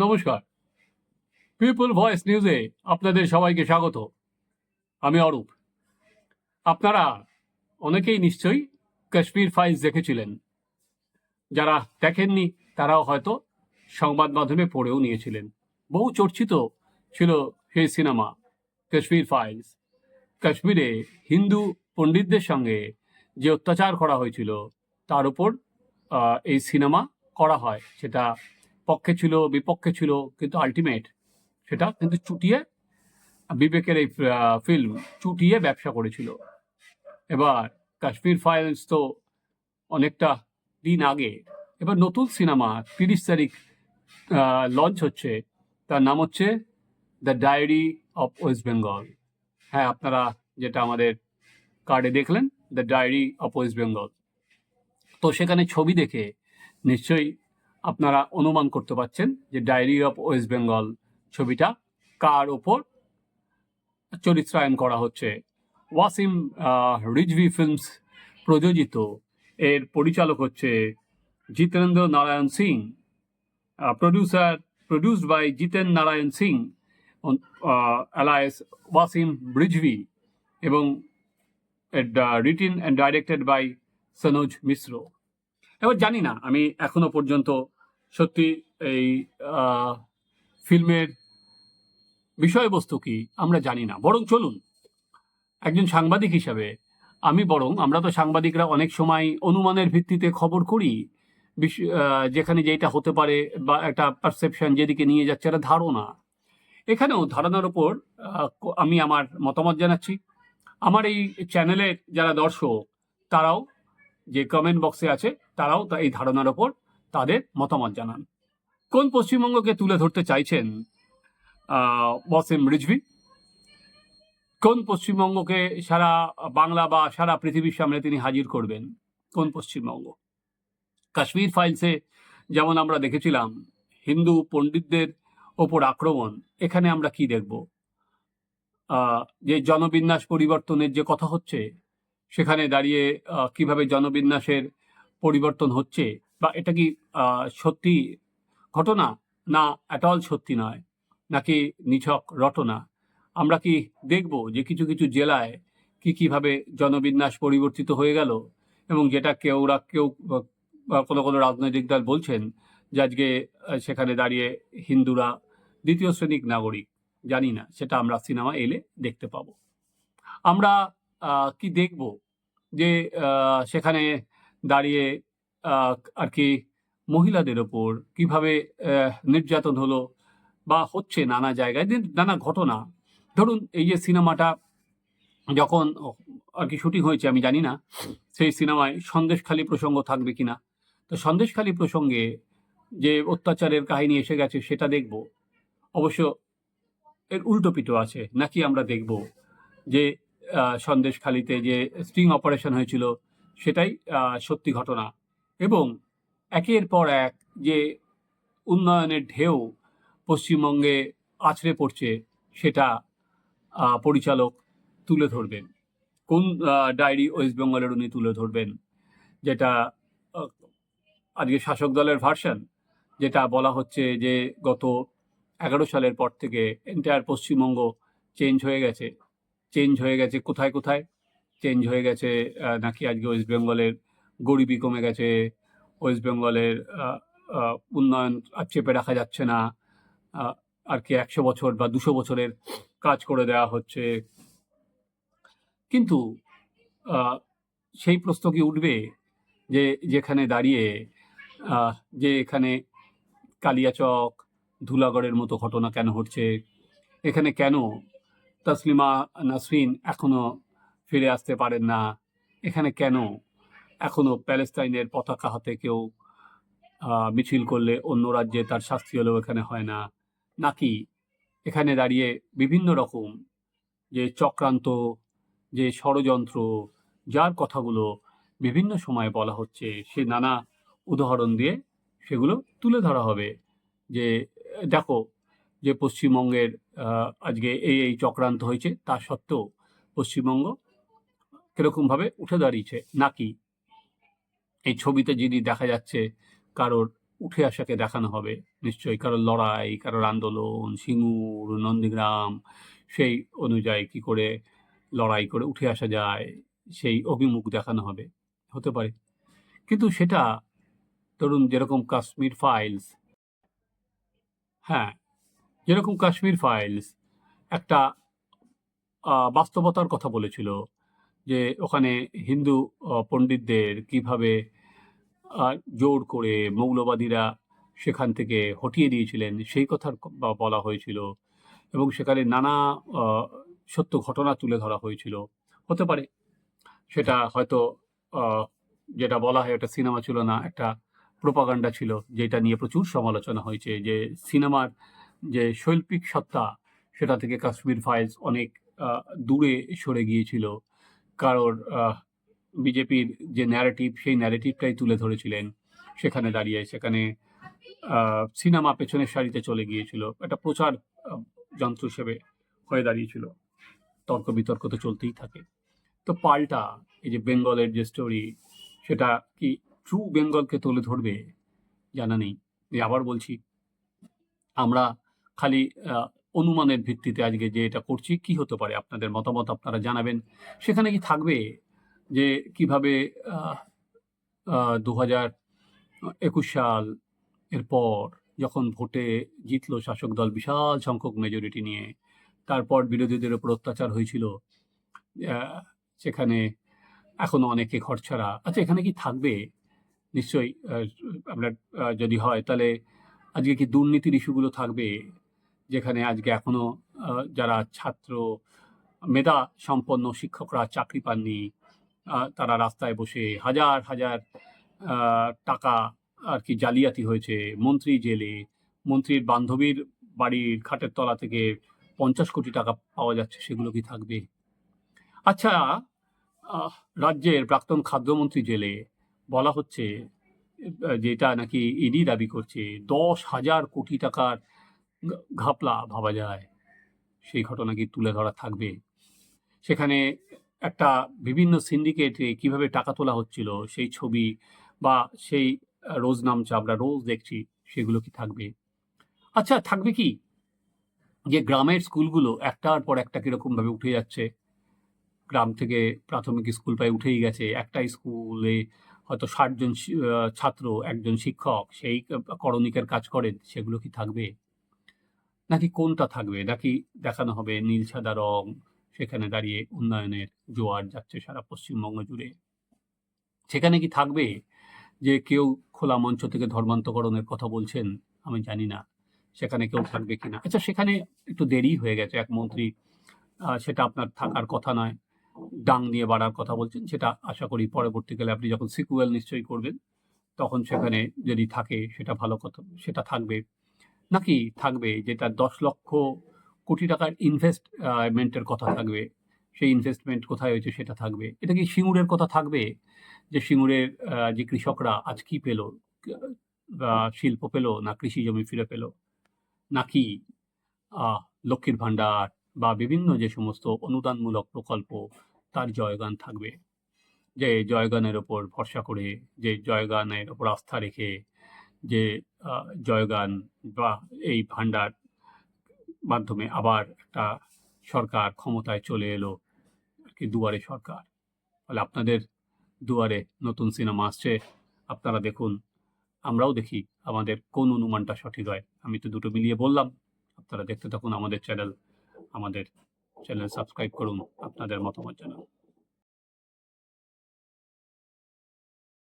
নমস্কার। People voice নিউজে আপনাদের সবাইকে স্বাগত। আমি অরূপ। আপনারা অনেকেই নিশ্চয়ই কাশ্মীর ফাইলস দেখেছিলেন। যারা দেখেননি, তারাও হয়তো সংবাদ মাধ্যমে পড়েও নিয়েছিলেন। বহু চর্চিত ছিল সেই সিনেমা, কাশ্মীর ফাইলস। কাশ্মীরে হিন্দু পণ্ডিতদের সঙ্গে যে অত্যাচার করা হয়েছিল, তার উপর এই সিনেমা করা হয়, সেটা পক্ষে ছিল, বিপক্ষে ছিল, কিন্তু আলটিমেট সেটা কিন্তু চুটিয়ে বিবেকের এই ফিল্ম চুটিয়ে ব্যবসা করেছিল। এবার কাশ্মীর ফাইলস তো অনেকটা দিন আগে। এবার নতুন সিনেমা তিরিশ তারিখ লঞ্চ হচ্ছে। তার নাম হচ্ছে the diary of West Bengal হ্যাঁ আপনারা যেটা আমাদের কার্ডে দেখলেন the diary of West Bengal তো সেখানে ছবি দেখে নিশ্চয়ই আপনারা অনুমান করতে পারছেন যে ডায়েরি অফ ওয়েস্ট বেঙ্গল ছবিটা কার ওপর চরিত্রায়ন করা হচ্ছে। ওয়াসিম রিজভি ফিল্মস প্রযোজিত। এর পরিচালক হচ্ছে Jitendra Narayan Singh. Producer produced by Jiten Narayan Singh alias Wasim Rizvi এবং written and directed by Sanoj Mishra. এবার জানি না, আমি এখনও পর্যন্ত সত্যি এই ফিল্মের বিষয়বস্তু কি, আমরা জানি না। বরং চলুন, একজন সাংবাদিক হিসাবে আমি বরং, আমরা তো সাংবাদিকরা অনেক সময় অনুমানের ভিত্তিতে খবর করি যেখানে যেটা হতে পারে বা একটা পারসেপশন যেদিকে নিয়ে যাচ্ছে একটা ধারণা। এখানেও ধারণার ওপর আমি আমার মতামত জানাচ্ছি। আমার এই চ্যানেলের যারা দর্শক, তারাও যে কমেন্ট বক্সে আছে, তারাও তা এই ধারণার ওপর তাদের মতামত জানান। কোন পশ্চিমবঙ্গকে তুলে ধরতে চাইছেন ওয়াসিম রিজভি? কোন পশ্চিমবঙ্গকে সারা বাংলা বা সারা পৃথিবীর সামনে তিনি হাজির করবেন? কোন পশ্চিমবঙ্গ? কাশ্মীর ফাইলসে যেমন আমরা দেখেছিলাম, হিন্দু পণ্ডিতদের ওপর আক্রমণ, এখানে আমরা কি দেখব? যে জনবিন্যাস পরিবর্তনের যে কথা হচ্ছে সেখানে দাঁড়িয়ে কীভাবে জনবিন্যাসের পরিবর্তন হচ্ছে বা এটা কি সত্যি ঘটনা না অ্যাটল সত্যি নয়? নাকি নিছক রটনা? আমরা কি দেখব যে কিছু কিছু জেলায় কি কীভাবে জনবিন্যাস পরিবর্তিত হয়ে গেল এবং যেটা কেউরা কেউ কোনো কোনো রাজনৈতিক দল বলছেন যে আজকে সেখানে দাঁড়িয়ে হিন্দুরা দ্বিতীয় শ্রেণির নাগরিক। জানি না, সেটা আমরা সিনেমা এলে দেখতে পাবো। আমরা কি দেখব? যে সেখানে দাঁড়িয়ে আর কি মহিলাদের ওপর কীভাবে নির্যাতন হলো বা হচ্ছে নানা জায়গায়। নানা ঘটনা। ধরুন, এই যে সিনেমাটা যখন আর কি শুটিং হয়েছে, আমি জানি না, সেই সিনেমায় সন্দেশখালী প্রসঙ্গ থাকবে কি না তো সন্দেশখালী প্রসঙ্গে যে অত্যাচারের কাহিনী এসে গেছে, সেটা দেখব। অবশ্য এর উল্টো পিটো আছে। নাকি আমরা দেখব যে সন্দেশখালীতে যে স্টিং অপারেশন হয়েছিল, সেটাই সত্যি ঘটনা। এবং একের পর এক যে উন্নয়নের ঢেউ পশ্চিমবঙ্গে আছড়ে পড়ছে, সেটা পরিচালক তুলে ধরবেন। কোন ডায়েরি ওয়েস্ট বেঙ্গলের উনি তুলে ধরবেন, যেটা আজকে শাসক দলের ভার্সন, যেটা বলা হচ্ছে যে গত এগারো সালের পর থেকে এন্টায়ার পশ্চিমবঙ্গ চেঞ্জ হয়ে গেছে। চেঞ্জ হয়ে গেছে। কোথায় কোথায়? চেঞ্জ হয়ে গেছে নাকি আজকে ওয়েস্ট বেঙ্গলের গরিবি কমে গেছে, ওয়েস্ট বেঙ্গলের উন্নয়ন আর চেপে রাখা যাচ্ছে না আর কি একশো বছর বা দুশো বছরের কাজ করে দেওয়া হচ্ছে। কিন্তু সেই প্রশ্ন কি উঠবে যে যেখানে দাঁড়িয়ে যে এখানে কালিয়াচক, ধুলাগড়ের মতো ঘটনা কেন ঘটছে? এখানে কেন তসলিমা নাসরিন এখনও ফিরে আসতে পারেন না। এখানে কেন? এখনও প্যালেস্তাইনের পতাকা হাতে কেউ মিছিল করলে অন্য রাজ্যে তার শাস্তি হলেও এখানে হয় না। নাকি এখানে দাঁড়িয়ে বিভিন্ন রকম যে চক্রান্ত, যে ষড়যন্ত্র, যার কথাগুলো বিভিন্ন সময়ে বলা হচ্ছে, সে নানা উদাহরণ দিয়ে সেগুলো তুলে ধরা হবে। যে, দেখো যে পশ্চিমবঙ্গের আজকে এই এই চক্রান্ত হয়েছে, তা সত্ত্বেও পশ্চিমবঙ্গ কিরকমভাবে উঠে দাঁড়িয়েছে নাকি এই ছবিতে যিনি দেখা যাচ্ছে কারোর উঠে আসাকে দেখানো হবে, নিশ্চয়ই কারোর লড়াই, কারোর আন্দোলন, সিঙ্গুর, নন্দীগ্রাম, সেই অনুযায়ী কি করে লড়াই করে উঠে আসা যায়, সেই অভিমুখ দেখানো হবে, হতে পারে। কিন্তু সেটা, ধরুন যেরকম কাশ্মীর ফাইলস হ্যাঁ যেরকম কাশ্মীর ফাইলস একটা বাস্তবতার কথা বলেছিল যে ওখানে হিন্দু পণ্ডিতদের কীভাবে জোর করে মৌলবাদীরা সেখান থেকে হটিয়ে দিয়েছিলেন সেই কথার বলা হয়েছিল এবং সেখানে নানা সত্য ঘটনা তুলে ধরা হয়েছিল। হতে পারে সেটা হয়তো যেটা বলা হয় একটা সিনেমা ছিল না, একটা প্রোপাগান্ডা ছিল যেটা নিয়ে প্রচুর সমালোচনা হয়েছে যে সিনেমার যে শৈল্পিক সত্তা সেটা থেকে কাশ্মীর ফাইলস অনেক দূরে সরে গিয়েছিল। কারোর বিজেপির যে ন্যারেটিভ সেই ন্যারেটিভটাই তুলে ধরেছিলেন। সেখানে দাঁড়িয়ে, সেখানে সিনেমা পেছনের সারিতে চলে গিয়েছিল। একটা প্রচার যন্ত্র হিসেবে হয়ে দাঁড়িয়েছিল। তর্ক বিতর্ক তো চলতেই থাকে। তো পাল্টা এই যে বেঙ্গলের যে স্টোরি সেটা কি ট্রু বেঙ্গলকে তুলে ধরবে? জানা নেই। আবার বলছি, আমরা খালি অনুমানের ভিত্তিতে আজকে যে এটা করছি, কি হতে পারে? আপনাদের মতামত আপনারা জানাবেন। সেখানে কি থাকবে যে কীভাবে দু হাজার একুশ সাল এরপর যখন ভোটে জিতলো শাসক দল বিশাল সংখ্যক মেজরিটি নিয়ে, তারপর বিরোধীদের উপর অত্যাচার হয়েছিল সেখানে এখনও অনেকে ঘর ছাড়া আচ্ছা এখানে কি থাকবে? নিশ্চয়ই আমরা যদি হয়, তাহলে আজকে কি দুর্নীতির ইস্যুগুলো থাকবে? যেখানে আজকে এখনও যারা ছাত্র, মেধা সম্পন্ন শিক্ষকরা চাকরি পাননি তারা রাস্তায় বসে হাজার হাজার টাকা আর কি জালিয়াতি হয়েছে। মন্ত্রী জেলে, মন্ত্রীর বান্ধবীর বাড়ির খাটের তলা থেকে পঞ্চাশ কোটি টাকা পাওয়া যাচ্ছে, সেগুলো কি থাকবে? আচ্ছা রাজ্যের প্রাক্তন খাদ্যমন্ত্রী জেলে বলা হচ্ছে যেটা নাকি ইডি দাবি করছে, দশ হাজার কোটি টাকার ঘাপলা ভাবা যায়। সেই ঘটনা কি তুলে ধরা থাকবে? সেখানে একটা বিভিন্ন সিন্ডিকেটে কীভাবে টাকা তোলা হচ্ছিল সেই ছবি বা সেই রোজ নামছে আমরা রোজ দেখছি সেগুলো কি থাকবে? আচ্ছা থাকবে কি? যে গ্রামের স্কুলগুলো একটার পর একটা কীরকম ভাবে উঠে যাচ্ছে। গ্রাম থেকে প্রাথমিক স্কুল প্রায় উঠেই গেছে। একটা স্কুলে হয়তো ষাট জন শি- আহ, ছাত্র একজন শিক্ষক সেই করণিকের কাজ করেন সেগুলো কি থাকবে? নাকি কোনটা থাকবে? নাকি দেখানো হবে নীল, সাদা রং, সেখানে দাঁড়িয়ে উন্নয়নের জোয়ার যাচ্ছে সারা পশ্চিমবঙ্গ জুড়ে? সেখানে কি থাকবে যে কেউ খোলা মঞ্চ থেকে ধর্মান্তকরণের কথা বলছেন? আমি জানি না। সেখানে কেউ থাকবে কিনা? আচ্ছা সেখানে একটু দেরি হয়ে গেছে। এক মন্ত্রী সেটা আপনার থাকার কথা নয়। ডাং নিয়ে বাড়ার কথা বলছেন। সেটা আশা করি পরবর্তীকালে আপনি যখন সিকুয়েল নিশ্চয়ই করবেন, তখন সেখানে যদি থাকে সেটা ভালো কথা। সেটা থাকবে। নাকি থাকবে যেটা দশ লক্ষ কোটি টাকার ইনভেস্টমেন্টের কথা থাকবে? সেই ইনভেস্টমেন্ট কোথায় হয়েছে সেটা থাকবে? এটা কি সিঙ্গুরের কথা থাকবে? যে সিঙ্গুরের যে কৃষকরা আজ কি পেল? শিল্প পেল না কৃষি জমি ফিরে পেল? নাকি লক্ষ্মীর ভাণ্ডার বা বিভিন্ন যে সমস্ত অনুদানমূলক প্রকল্প তার জয়গান থাকবে? যে জয়গানের ওপর ভরসা করে, যে জয়গানের ওপর আস্থা রেখে যে জয়গান বা এই ভাণ্ডার মাধ্যমে আবার একটা সরকার ক্ষমতায় চলে এলো, আর কি দুয়ারে সরকার। ফলে আপনাদের দুয়ারে নতুন সিনেমা আসছে, আপনারা দেখুন, আমরাও দেখি আমাদের কোন অনুমানটা সঠিক হয়। আমি তো দুটো মিলিয়ে বললাম, আপনারা দেখতে থাকুন আমাদের চ্যানেল আমাদের চ্যানেল সাবস্ক্রাইব করুন, আপনাদের মতামত জানান।